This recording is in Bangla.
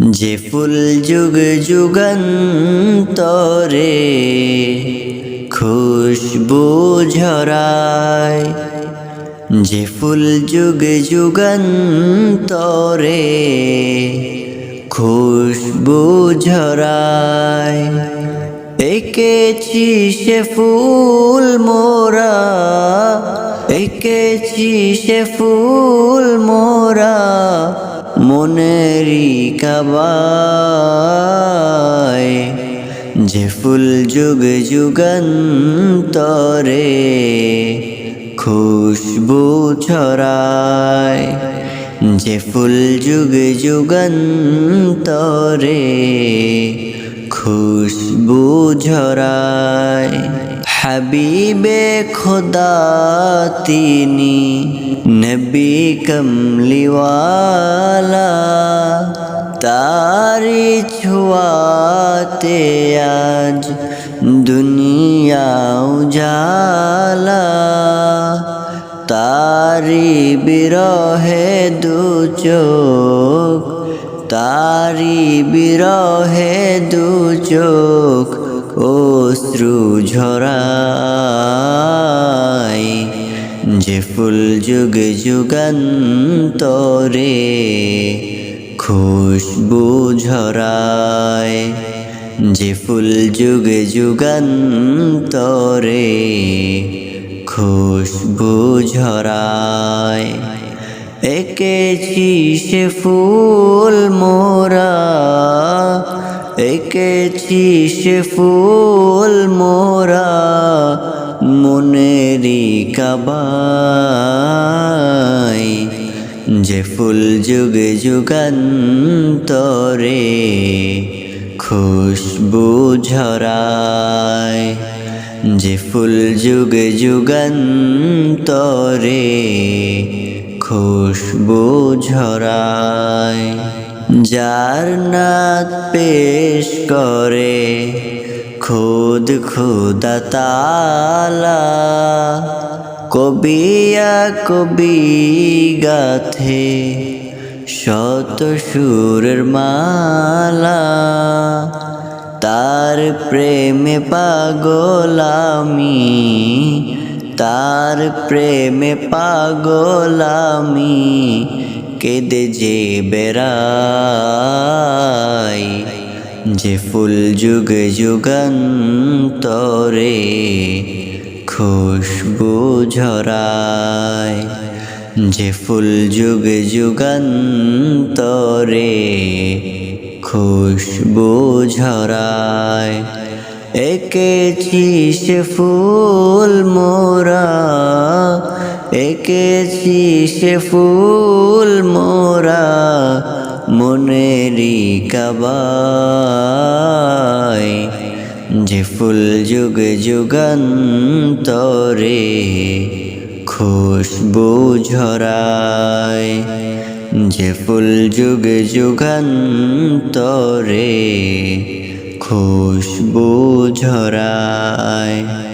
যে ফুল যুগ যুগান্তরে খুশবু ঝরায়, যে ফুল যুগ যুগান্তরে খুশবু ঝরায়, এঁকেছি সে ফুল মোরা, এঁকেছি সে ফুল মোরা মনেরি কাবায় যে ফুল যুগ যুগান্তরে খুশবু ছড়ায় যে ফুল যুগ যুগান্তরে খুশবু ঝরায় হাবিবে খোদা তিনি নবী কমলিওয়ালা, তারি ছোয়াতে আজ দুনিয়া উজালা। তারি বিরহে দু চোখ, তারি বিরহে দু চোখ অশ্রু ঝরায়, যে ফুল যুগ যুগান্তরে খুশবু ঝরায়, যে ফুল যুগ যুগান্তরে খুশবু ঝরায়। এঁকেছি সে ফুল মোরা এঁকেছি সে ফুল মোরা মনেরি কাবাই। যে ফুল যুগ যুগান্তরে খুশবু ঝরায়। যে ফুল যুগ যুগান্তরে খুশবু ঝরায়। যার নাত পেশ করে খুদ খুদা তালা, কবিয়া কবি গাথে শত সুরের মালা। তার প্রেমে পাগলামি তার প্রেমে পাগলামি কেদে যে বেড়াই, যে ফুল যুগ যুগান্তরে খুশবু ঝরায়, যে ফুল যুগ যুগান্তরে খুশবু ঝরায়। এঁকেছি সে ফুল মোরা এঁকেছি সে ফুল মোরা মনেরি কাবায়। যে ফুল যুগ যুগান্তরে খুশবু ঝরায়, যে ফুল যুগ যুগান্তরে খুশবু ঝরায়।